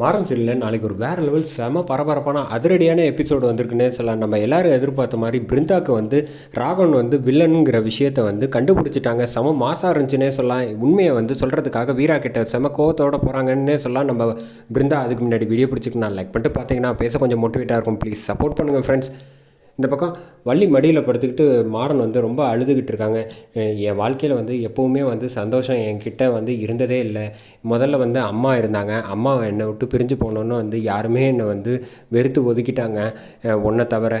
மாறன் தெரியல நாளைக்கு ஒரு வேறு லெவல் செம பரபரப்பான அதிரடியான எபிசோடு வந்திருக்குன்னே சொல்லலாம். நம்ம எல்லோரும் எதிர்பார்த்த மாதிரி பிருந்தாக்கு வந்து ராகவன் வந்து வில்லனுங்கிற விஷயத்த வந்து கண்டுபிடிச்சிட்டாங்க. செம மாசாக இருந்துச்சுன்னே சொல்லலாம். உண்மையை வந்து சொல்கிறதுக்காக வீரா கிட்ட செம கோவத்தோட போகிறாங்கன்னே சொல்லலாம். நம்ம பிருந்தா அதுக்கு முன்னாடி வீடியோ பிடிச்சிக்கணும் லைக் பண்ணிட்டு பார்த்தீங்கன்னா பேச கொஞ்சம் மோட்டிவேட்டாக இருக்கும். ப்ளீஸ் சப்போர்ட் பண்ணுங்கள் ஃப்ரெண்ட்ஸ் இந்த பக்கம் வள்ளி மடியில் படுத்துக்கிட்டு மாறன் வந்து ரொம்ப அழுதுகிட்டு இருக்காங்க. என் வாழ்க்கையில் வந்து எப்போவுமே வந்து சந்தோஷம் என்கிட்ட வந்து இருந்ததே இல்லை. முதல்ல வந்து அம்மா இருந்தாங்க. அம்மா என்னை விட்டு பிரிஞ்சு போனோன்னு வந்து யாருமே என்னை வந்து வெறுத்து ஒதுக்கிட்டாங்க. ஒன்றை தவிர.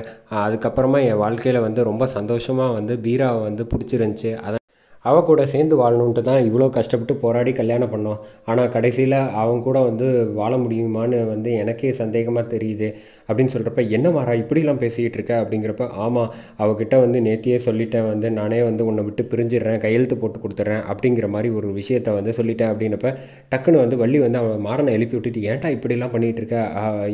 அதுக்கப்புறமா என் வாழ்க்கையில் வந்து ரொம்ப சந்தோஷமாக வந்து பீராவை வந்து பிடிச்சிருந்துச்சி. அதை அவ கூட சேர்ந்து வாழணுன்ட்டு தான் இவ்வளோ கஷ்டப்பட்டு போராடி கல்யாணம் பண்ணோம். ஆனால் கடைசியில் அவங்க கூட வந்து வாழ முடியுமான்னு வந்து எனக்கே சந்தேகமாக தெரியுது. அப்படின்னு சொல்கிறப்ப என்ன மாறா இப்படிலாம் பேசிக்கிட்டு இருக்க அப்படிங்கிறப்ப ஆமாம் அவகிட்ட வந்து நேத்தியே சொல்லிட்டேன் வந்து நானே வந்து உன்னை விட்டு பிரிஞ்சிடுறேன் கையெழுத்து போட்டு கொடுத்துட்றேன் அப்படிங்கிற மாதிரி ஒரு விஷயத்த வந்து சொல்லிட்டேன் அப்படின்னப்ப டக்குன்னு வந்து வள்ளி வந்து அவன் மாறனை எழுப்பி விட்டுட்டு ஏன்டா இப்படிலாம் பண்ணிகிட்டு இருக்க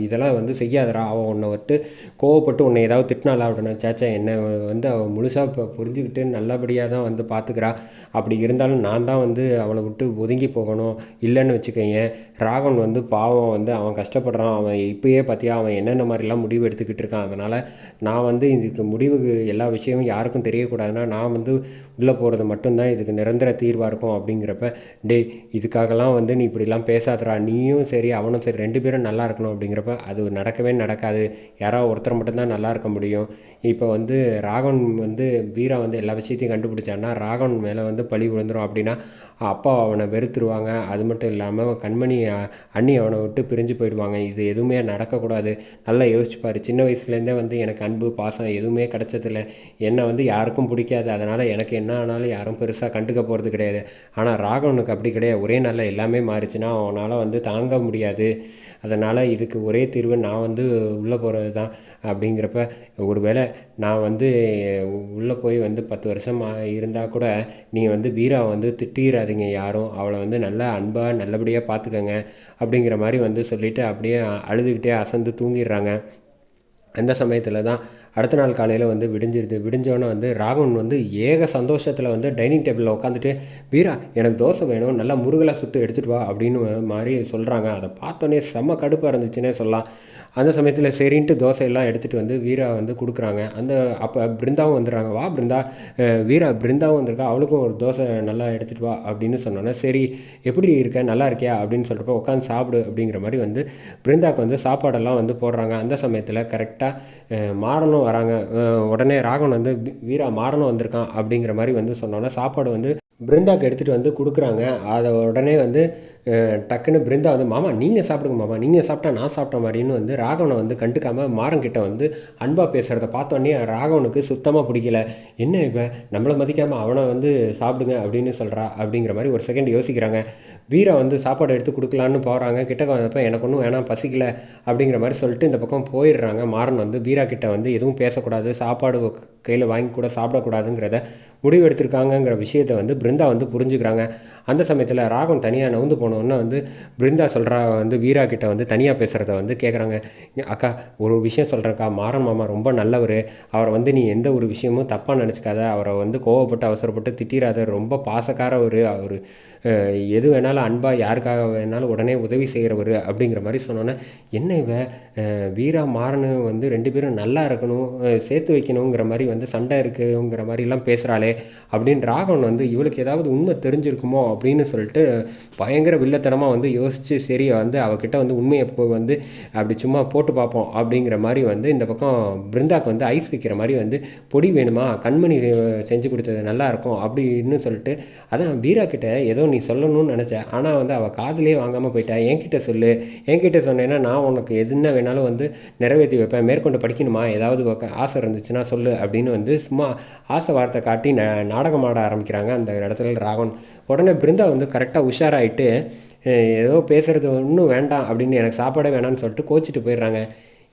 இதெல்லாம் வந்து செய்யாதரா அவன் உன்னை விட்டு கோவப்பட்டு உன்னை ஏதாவது திட்டினாலா அப்படின்னா சேச்சா என்னை வந்து அவள் முழுசாக இப்போ புரிஞ்சுக்கிட்டு நல்லபடியாக தான் வந்து பார்த்துக்கிறா அப்படி இருந்தாலும் நான் தான் வந்து அவளை விட்டு ஒதுங்கி போகணும். இல்லைன்னு வச்சுக்கோங்க ராகவன் வந்து பாவம் வந்து அவன் கஷ்டப்படுறான். அவன் இப்பயே பார்த்தியா அவன் இந்த மாதிரிலாம் முடிவு எடுத்துக்கிட்டு இருக்கான். அதனால் நான் வந்து இதுக்கு முடிவுக்கு எல்லா விஷயமும் யாருக்கும் தெரியக்கூடாதுன்னா நான் வந்து உள்ளே போகிறது மட்டும்தான் இதுக்கு நிரந்தர தீர்வாக இருக்கும் அப்படிங்கிறப்ப டேய் இதுக்காகலாம் வந்து நீ இப்படிலாம் பேசாதடா. நீயும் சரி அவனும் சரி ரெண்டு பேரும் நல்லா இருக்கணும். அப்படிங்கிறப்ப அது நடக்கவே நடக்காது. யாராவது ஒருத்தர் மட்டும்தான் நல்லா இருக்க முடியும். இப்போ வந்து ராகவன் வந்து வீரா வந்து எல்லா விஷயத்தையும் கண்டுபிடிச்சான்னா ராகவன் மேலே வந்து பழி விழுந்துரும் அப்படின்னா அப்பா அவனை வெறுத்துருவாங்க. அது மட்டும் இல்லாமல் கண்மணி அண்ணி அவனை விட்டு பிரிஞ்சு போயிடுவாங்க. இது எதுவுமே நடக்கக்கூடாது. நல்லா யோசிச்சுப்பார் சின்ன வயசுலேருந்தே வந்து எனக்கு அன்பு பாசம் எதுவுமே கிடச்சதில்ல. என்னை வந்து யாருக்கும் பிடிக்காது. அதனால் எனக்கு என்ன ஆனாலும் யாரும் பெருசாக கண்டுக்க போகிறது கிடையாது. ஆனால் ராகவனுக்கு அப்படி கிடையாது. ஒரே நாளில் எல்லாமே மாறிச்சுன்னா அவனால் வந்து தாங்க முடியாது. அதனால் இதுக்கு ஒரே தீர்வு நான் வந்து உள்ளே போகிறது தான் அப்படிங்கிறப்ப ஒருவேளை நான் வந்து உள்ளே போய் வந்து பத்து வருஷம் இருந்தால் கூட நீங்கள் வந்து வீராவை வந்து திட்டிடாதீங்க யாரும். அவளை வந்து நல்லா அன்பாக நல்லபடியாக பார்த்துக்கங்க அப்படிங்கிற மாதிரி வந்து சொல்லிவிட்டு அப்படியே அழுதுகிட்டே அசந்து தூங்கிடுறாங்க. அந்த சமயத்தில் தான் அடுத்த நாள் காலையில் வந்து விடிஞ்சிருது. விடிஞ்சோன்னே வந்து ராகவன் வந்து ஏக சந்தோஷத்தில் வந்து டைனிங் டேபிளில் உட்காந்துட்டு வீரா எனக்கு தோசை வேணும். நல்லா முருகலாக சுட்டு எடுத்துகிட்டு வா. அப்படின்னு மாதிரி சொல்கிறாங்க அதை பார்த்தோன்னே செம்ம கடுப்பாக இருந்துச்சுன்னே சொல்லலாம். அந்த சமயத்தில் சரின்ட்டு தோசையெல்லாம் எடுத்துகிட்டு வந்து வீரா வந்து கொடுக்குறாங்க. அந்த அப்போ பிருந்தாவும் வந்துடுறாங்க. வா பிருந்தா வீரா பிருந்தாவும் வந்திருக்கா. அவளுக்கும் ஒரு தோசை நல்லா எடுத்துகிட்டு வா அப்படின்னு சொன்னோன்னே சரி எப்படி இருக்க? நல்லா இருக்கியா? அப்படின்னு சொல்கிறப்ப உட்காந்து சாப்பிடு அப்படிங்கிற மாதிரி வந்து பிருந்தாக்கு வந்து சாப்பாடெல்லாம் வந்து போடுறாங்க. அந்த சமயத்தில் கரெக்டாக மாறனும் வராங்க. உடனே ராகவன் வந்து வீரா மாறனும் வந்திருக்கான் அப்படிங்கிற மாதிரி வந்து சொன்னோன்னே சாப்பாடு வந்து பிருந்தாக்கு எடுத்துகிட்டு வந்து கொடுக்குறாங்க. அதை உடனே வந்து டக்குன்னு பிருந்தா வந்து மாமா நீங்கள் சாப்பிடுங்க மாமா. நீங்கள் சாப்பிட்டா நான் சாப்பிட்ட மாதிரின்னு வந்து ராகவனை வந்து கண்டுக்காமல் மாறங்கிட்ட வந்து அன்பாக பேசுகிறத பார்த்தோன்னே ராகவனுக்கு சுத்தமாக பிடிக்கல. என்ன இப்போ நம்மளை மதிக்காமல் அவனை வந்து சாப்பிடுங்க அப்படின்னு சொல்கிறா அப்படிங்கிற மாதிரி ஒரு செகண்ட் யோசிக்கிறாங்க. வீரா வந்து சாப்பாடு எடுத்து கொடுக்கலான்னு போகிறாங்க கிட்டக்க வந்தப்போ எனக்கு ஒன்றும் வேணாம் பசிக்கல அப்படிங்கிற மாதிரி சொல்லிட்டு இந்த பக்கம் போயிடுறாங்க. மாறன் வந்து வீரா கிட்ட வந்து எதுவும் பேசக்கூடாது சாப்பாடு கையில் வாங்கி கூட சாப்பிடக்கூடாதுங்கிறத முடிவு எடுத்திருக்காங்கங்கிற விஷயத்தை வந்து பிருந்தா வந்து புரிஞ்சுக்கிறாங்க. அந்த சமயத்தில் ராகவன் தனியாக நவுந்து போனோன்னு வந்து பிருந்தா சொல்கிறா வந்து வீரா கிட்ட வந்து தனியாக பேசுகிறத வந்து கேட்குறாங்க அக்கா ஒரு விஷயம் சொல்கிறேன்க்கா மாறன் மாமா ரொம்ப நல்லவர். அவரை வந்து நீ எந்த ஒரு விஷயமும் தப்பாக நினச்சிக்காத. அவரை வந்து கோவப்பட்டு அவசரப்பட்டு திட்டிராத ரொம்ப பாசக்காரவர். அவர் எது வேணாலும் அன்பாக யாருக்காக வேணாலும் உடனே உதவி செய்கிறவர் அப்படிங்கிற மாதிரி சொன்னோன்னே என்ன இவன் வீரா மாறனு வந்து ரெண்டு பேரும் நல்லா இருக்கணும் சேர்த்து வைக்கணுங்கிற மாதிரி வந்து சண்டை இருக்குங்கிற மாதிரிலாம் பேசுகிறாளே அப்படின்னு ராகவன் வந்து இவளுக்கு ஏதாவது உண்மை தெரிஞ்சிருக்குமோ? அப்படின்னு சொல்லிட்டு பயங்கர வில்லத்தனமாக வந்து யோசித்து சரி வந்து அவகிட்ட வந்து உண்மையை போய் வந்து அப்படி சும்மா போட்டு பார்ப்போம் அப்படிங்கிற மாதிரி வந்து இந்த பக்கம் பிருந்தாக்கு வந்து ஐஸ் வைக்கிற மாதிரி வந்து பொடி வேணுமா? கண்மணி செஞ்சு கொடுத்தது நல்லாயிருக்கும் அப்படின்னு சொல்லிட்டு அதான் வீரா கிட்ட ஏதோ நீ சொல்லணும்னு நினச்சேன் ஆனால் வந்து அவள் காதலே வாங்காமல் போயிட்டா. என்கிட்ட சொல்லு. என்கிட்ட சொன்னேன்னா நான் உனக்கு எதுன வேணாலும் வந்து நிறைவேற்றி வைப்பேன். மேற்கொண்டு படிக்கணுமா? ஏதாவது ஆசை இருந்துச்சுன்னா சொல்லு அப்படின்னு வந்து சும்மா ஆசை வார்த்தை காட்டி ந நாடகம் ஆட ஆரம்பிக்கிறாங்க அந்த இடத்துல ராகவன். உடனே பிருந்தா வந்து கரெக்டாக உஷாராயிட்டு ஏதோ பேசுகிறது ஒன்றும் வேண்டாம் அப்படின்னு எனக்கு சாப்பாடே வேணாம்னு சொல்லிட்டு கோச்சிட்டு போயிடுறாங்க.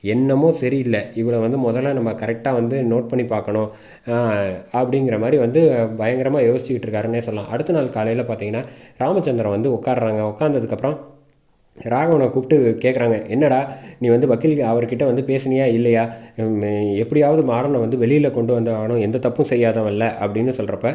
என்னமோ சரியில்லை. இவளை வந்து முதல்ல நம்ம கரெக்டாக வந்து நோட் பண்ணி பார்க்கணும். அப்படிங்கிற மாதிரி வந்து பயங்கரமாக யோசிச்சுக்கிட்டு இருக்காருன்னே சொல்லலாம். அடுத்த நாள் காலையில் பார்த்தீங்கன்னா ராமச்சந்திரன் வந்து உட்காடுறாங்க உட்காந்ததுக்கப்புறம் ராகவனை கூப்பிட்டு கேட்குறாங்க என்னடா நீ வந்து வக்கீல் அவர்கிட்ட வந்து பேசுனியா இல்லையா? எப்படியாவது மாறனை வந்து வெளியில் கொண்டு வந்த ஆகணும் எந்த தப்பும் செய்யாதவன்ல அப்படின்னு சொல்கிறப்ப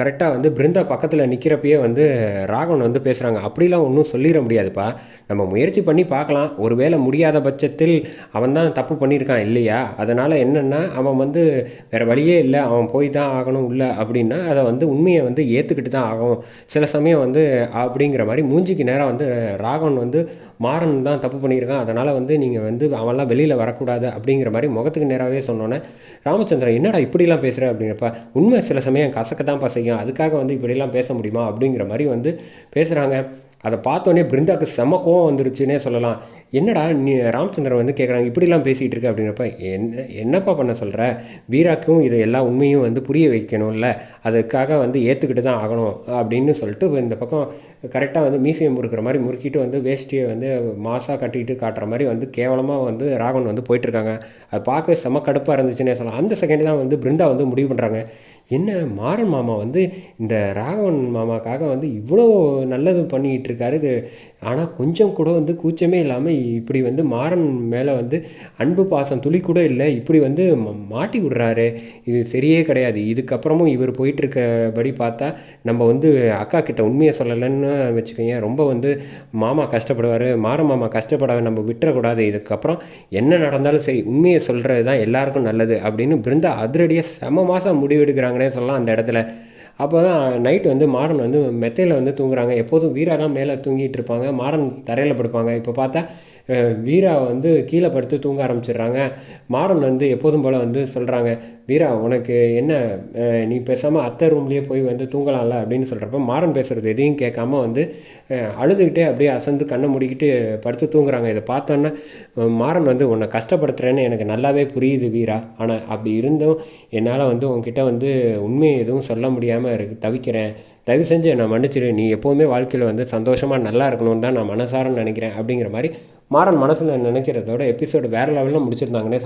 கரெக்டாக வந்து பிருந்தா பக்கத்தில் நிற்கிறப்பயே வந்து ராகவன் வந்து பேசுகிறாங்க அப்படிலாம் ஒன்றும் சொல்லிட முடியாதுப்பா. நம்ம முயற்சி பண்ணி பார்க்கலாம். ஒருவேளை முடியாத பட்சத்தில் அவன் தான் தப்பு பண்ணியிருக்கான் இல்லையா? அதனால் என்னென்னா அவன் வந்து வேறு வழியே இல்லை. அவன் போய் தான் ஆகணும் இல்லை அப்படின்னா அதை வந்து உண்மையை வந்து ஏற்றுக்கிட்டு தான் ஆகும் சில சமயம் வந்து அப்படிங்கிற மாதிரி மூஞ்சிக்கு நேரம் வந்து ராகவன் வந்து மாறன் தான் தப்பு பண்ணியிருக்கான். அதனால் வந்து நீங்கள் வந்து அவன்லாம் வெளியில் வரக்கூடாது அப்படிங்கிற மாதிரி முகத்துக்கு நேராகவே சொன்னோன்னே ராமச்சந்திரன் என்னடா இப்படிலாம் பேசுகிற அப்படிங்கிறப்ப உண்மை சில சமயம் கசக்க தான் செய்யும். அதுக்காக வந்து இப்படிலாம் பேச முடியுமா? அப்படிங்கிற மாதிரி வந்து பேசுகிறாங்க அதை பார்த்தோன்னே பிருந்தாக்கு செம கோவம் வந்துருச்சுன்னே சொல்லலாம். என்னடா நீ ராமச்சந்திரன் வந்து கேட்குறாங்க இப்படிலாம் பேசிகிட்டு இருக்க அப்படிங்கிறப்ப என்ன என்னப்பா பண்ண சொல்கிற வீராக்கும் இதை எல்லா உண்மையும் வந்து புரிய வைக்கணும்ல. அதுக்காக வந்து ஏற்றுக்கிட்டு தான் ஆகணும் அப்படின்னு சொல்லிட்டு இந்த பக்கம் கரெக்டாக வந்து மீசையை முறுக்கிற மாதிரி முறுக்கிட்டு வந்து வேஷ்டியை வந்து மாசாக கட்டிக்கிட்டு காட்டுற மாதிரி வந்து கேவலமாக வந்து ராகவன் வந்து போயிட்டுருக்காங்க அது பார்க்க செம கடுப்பாக இருந்துச்சுன்னே சொல்லலாம். அந்த செகண்ட் தான் வந்து பிருந்தா வந்து முடிவு பண்ணுறாங்க என்ன மாறன் மாமா வந்து இந்த ராகவன் மாமாக்காக வந்து இவ்வளோ நல்லது பண்ணிக்கிட்டு இருக்காரு இது ஆனால் கொஞ்சம் கூட வந்து கூச்சமே இல்லாமல் இப்படி வந்து மாறன் மேலே வந்து அன்பு பாசம் துளி கூட இல்லை. இப்படி வந்து மாட்டி விடுறாரு. இது சரியே கிடையாது. இதுக்கப்புறமும் இவர் போயிட்டுருக்கபடி பார்த்தா நம்ம வந்து அக்கா கிட்ட உண்மையை சொல்லலைன்னு வச்சுக்கோங்க ரொம்ப வந்து மாமா கஷ்டப்படுவார். மாறன் மாமா கஷ்டப்பட நம்ம விட்டுறக்கூடாது. இதுக்கப்புறம் என்ன நடந்தாலும் சரி உண்மையை சொல்கிறது தான் எல்லாருக்கும் நல்லது அப்படின்னு பிருந்தா அதிரடியாக செம மாதம் முடிவெடுக்கிறாங்க. முடிவெடுக்கிறாங்கன்னே சொல்லலாம் அந்த இடத்துல. அப்போ தான் நைட் வந்து மாடன் வந்து மெத்தையில் வந்து தூங்குறாங்க. எப்போதும் வீரா தான் மேலே தூங்கிட்டு இருப்பாங்க. மாடன் தரையில் படுப்பாங்க. இப்போ பார்த்தா வீரா வந்து கீழே படுத்து தூங்க ஆரம்பிச்சிடுறாங்க. மாறன் வந்து எப்போதும் போல் வந்து சொல்கிறாங்க வீரா உனக்கு என்ன நீ பேசாமல் அத்தை ரூம்லேயே போய் வந்து தூங்கலாம்ல? அப்படின்னு சொல்கிறப்ப மாறன் பேசுகிறது எதையும் கேட்காம வந்து அழுதுகிட்டே அப்படியே அசந்து கண்ணை மூடிக்கிட்டு படுத்து தூங்குறாங்க. இதை பார்த்தோன்னே மாறன் வந்து உன்னை கஷ்டப்படுத்துகிறேன்னு எனக்கு நல்லாவே புரியுது வீரா. ஆனால் அப்படி இருந்தும் என்னால் வந்து உன்கிட்ட வந்து உண்மையை எதுவும் சொல்ல முடியாமல் இருக்கு தவிக்கிறேன். தயவு செஞ்சு என்னை மன்னிச்சிடு நீ எப்போவுமே வாழ்க்கையில் வந்து சந்தோஷமாக நல்லா இருக்கணும்னு தான் நான் மனசார நினைக்கிறேன். அப்படிங்கிற மாதிரி மாறன் மனசில் நினைக்கிறதோட எபிசோடு வேறு லெவலில் முடிச்சிருந்தாங்கன்னே சொல்லலாம்.